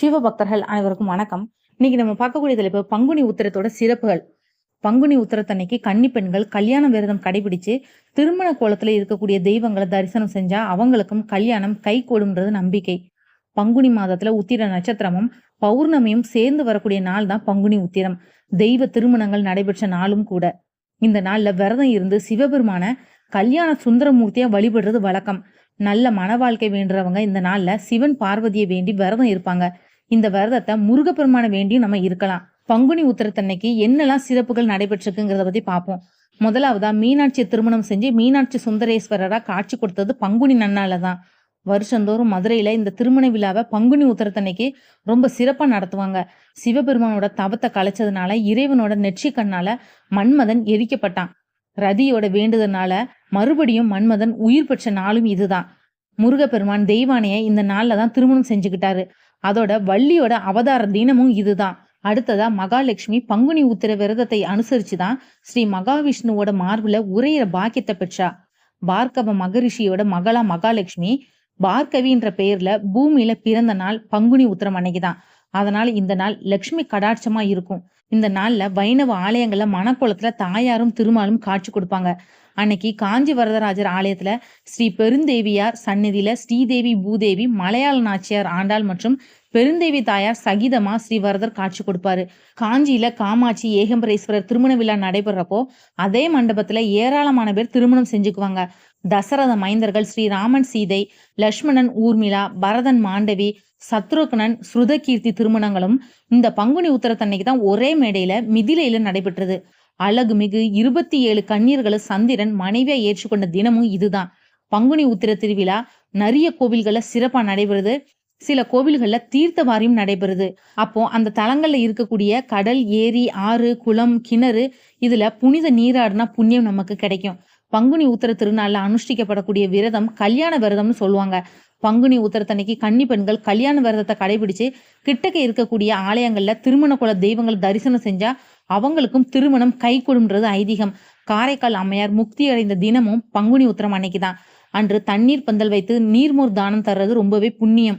சிவபக்தர்கள் அனைவருக்கும் வணக்கம். இன்னைக்கு நம்ம பார்க்கக்கூடிய தலைப்பு பங்குனி உத்திரத்தோட சிறப்புகள். பங்குனி உத்திரத்தன்னைக்கு கன்னி பெண்கள் கல்யாண விரதம் கடைபிடிச்சு திருமண கோலத்துல இருக்கக்கூடிய தெய்வங்களை தரிசனம் செஞ்சா அவங்களுக்கும் கல்யாணம் கை கூடும்ன்றது நம்பிக்கை. பங்குனி மாதத்துல உத்திர நட்சத்திரமும் பௌர்ணமியும் சேர்ந்து வரக்கூடிய நாள் தான் பங்குனி உத்திரம். தெய்வ திருமணங்கள் நடைபெற்ற நாளும் கூட. இந்த நாள்ல விரதம் இருந்து சிவபெருமான கல்யாண சுந்தரமூர்த்தியா வழிபடுறது வழக்கம். நல்ல மன வாழ்க்கை வேண்டுறவங்க இந்த நாள்ல சிவன் பார்வதியை வேண்டி விரதம் இருப்பாங்க. இந்த விரதத்தை முருகப்பெருமான வேண்டியும் நம்ம இருக்கலாம். பங்குனி உத்திரத்தன்னைக்கு என்னெல்லாம் சிறப்புகள் நடைபெற்றிருக்குங்கிறத பத்தி பார்ப்போம். முதலாவதா மீனாட்சி திருமணம் செஞ்சு மீனாட்சி சுந்தரேஸ்வரரா காட்சி கொடுத்தது பங்குனி நன்னால தான். வருஷந்தோறும் மதுரையில இந்த திருமண விழாவை பங்குனி உத்தரத்தன்னைக்கு ரொம்ப சிறப்பா நடத்துவாங்க. சிவபெருமானோட தவத்தை கலைச்சதுனால இறைவனோட நெற்றி கண்ணால மன்மதன் எரிக்கப்பட்டான். ரதியோட வேண்டுதனால மறுபடியும் மன்மதன் உயிர் பெற்ற நாளும் இதுதான். முருகப்பெருமான் தெய்வானையை இந்த நாளில் தான் திருமணம் செஞ்சுக்கிட்டாரு. அதோட வள்ளியோட அவதார தினமும் இதுதான். அடுத்ததா மகாலட்சுமி பங்குனி உத்திர விரதத்தை அனுசரிச்சு தான் ஸ்ரீ மகாவிஷ்ணுவோட மார்புல உரையிற பாக்கியத்தை பெற்றா. பார்க்கவ மகரிஷியோட மகளா மகாலட்சுமி பார்கவின்ற பெயர்ல பூமியில பிறந்த நாள் பங்குனி உத்திரம் அன்னைக்குதான். அதனால இந்த நாள் லக்ஷ்மி கடாட்சமா இருக்கும். இந்த நாள்ல வைணவ ஆலயங்கள்ல மணக்குளத்துல தாயாரும் திருமாலும் காட்சி கொடுப்பாங்க. அன்னைக்கு காஞ்சி வரதராஜர் ஆலயத்துல ஸ்ரீ பெருந்தேவியார் சந்நிதியில ஸ்ரீதேவி பூதேவி மலையாள நாச்சியார் ஆண்டாள் மற்றும் பெருந்தேவி தாயார் சகிதமா ஸ்ரீவரதர் காட்சி கொடுப்பாரு. காஞ்சியில காமாட்சி ஏகம்பரேஸ்வரர் திருமண விழா நடைபெறப்போ அதே மண்டபத்துல ஏராளமான பேர் திருமணம் செஞ்சுக்குவாங்க. தசரத மைந்தர்கள் ஸ்ரீராமன் சீதை லக்ஷ்மணன் ஊர்மிளா பரதன் மாண்டவி சத்ருக்னன் ஸ்ருதகீர்த்தி திருமணங்களும் இந்த பங்குனி உத்தரத்தன்னைக்கு தான் ஒரே மேடையில மிதிலையில நடைபெற்றது. அழகு மிகு இருபத்தி ஏழு கண்ணீர்களை சந்திரன் மனைவியா ஏற்றுக்கொண்ட தினமும் இதுதான். பங்குனி உத்திர திருவிழா நிறைய கோவில்களில் சிறப்பா நடைபெறுது. சில கோவில்கள்ல தீர்த்தவாரியும் நடைபெறுது. அப்போ அந்த தலங்கள்ல இருக்கக்கூடிய கடல் ஏரி ஆறு குளம் கிணறு இதுல புனித நீராடினா புண்ணியம் நமக்கு கிடைக்கும். பங்குனி உத்தர திருநாளில் அனுஷ்டிக்கப்படக்கூடிய விரதம் கல்யாண விரதம்னு சொல்லுவாங்க. பங்குனி உத்தரத்தன்னைக்கு கன்னி பெண்கள் கல்யாண விரதத்தை கடைபிடிச்சு கிட்டக்க இருக்கக்கூடிய ஆலயங்கள்ல திருமண குல தெய்வங்கள் தரிசனம் செஞ்சா அவங்களுக்கும் திருமணம் கை கொடுன்றது ஐதீகம். காரைக்கால் அம்மையார் முக்தி அடைந்த தினமும் பங்குனி உத்திரம் அன்னைக்கு தான் அன்று தண்ணீர் பந்தல் வைத்து நீர்மோர் தானம் தர்றது ரொம்பவே புண்ணியம்.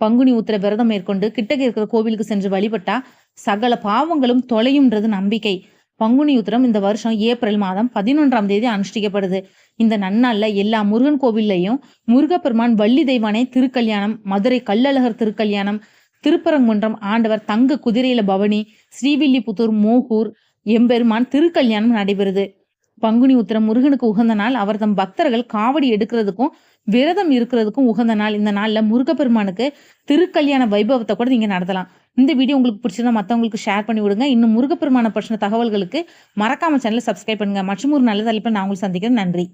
பங்குனி உத்திர விரதம் மேற்கொண்டு கிட்டக்க இருக்கிற கோவிலுக்கு சென்று வழிபட்டா சகல பாவங்களும் தொலையும்ன்றது நம்பிக்கை. பங்குனி உத்திரம் இந்த வருஷம் ஏப்ரல் மாதம் பதினொன்றாம் தேதி அனுஷ்டிக்கப்படுது. இந்த நன்னாளில் எல்லா முருகன் கோவில்லையும் முருகப்பெருமான் வள்ளி தெய்வானை திருக்கல்யாணம் மதுரை கள்ளழகர் திருக்கல்யாணம் திருப்பரங்குன்றம் ஆண்டவர் தங்க குதிரையில பவனி ஸ்ரீவில்லிபுத்தூர் மோகூர் எம்பெருமான் திருக்கல்யாணம் நடைபெறுது. பங்குனி உத்திரம் முருகனுக்கு உகந்த நாள். அவர் தம் பக்தர்கள் காவடி எடுக்கிறதுக்கும் விரதம் இருக்கிறதுக்கும் உகந்த நாள். இந்த நாளில் முருகப்பெருமானுக்கு திருக்கல்யாண வைபவத்தை கூட நீங்க நடத்தலாம். இந்த வீடியோ உங்களுக்கு பிடிச்சிருந்தா மற்றவங்களுக்கு ஷேர் பண்ணி விடுங்க. இன்னும் முருகப்பெருமான பிரச்சனை தகவல்களுக்கு மறக்காம சேனலை சப்ஸ்கிரைப் பண்ணுங்க. மற்றும் ஒரு நல்ல தலைப்பில் நான் உங்களுக்கு சந்திக்கிறேன். நன்றி.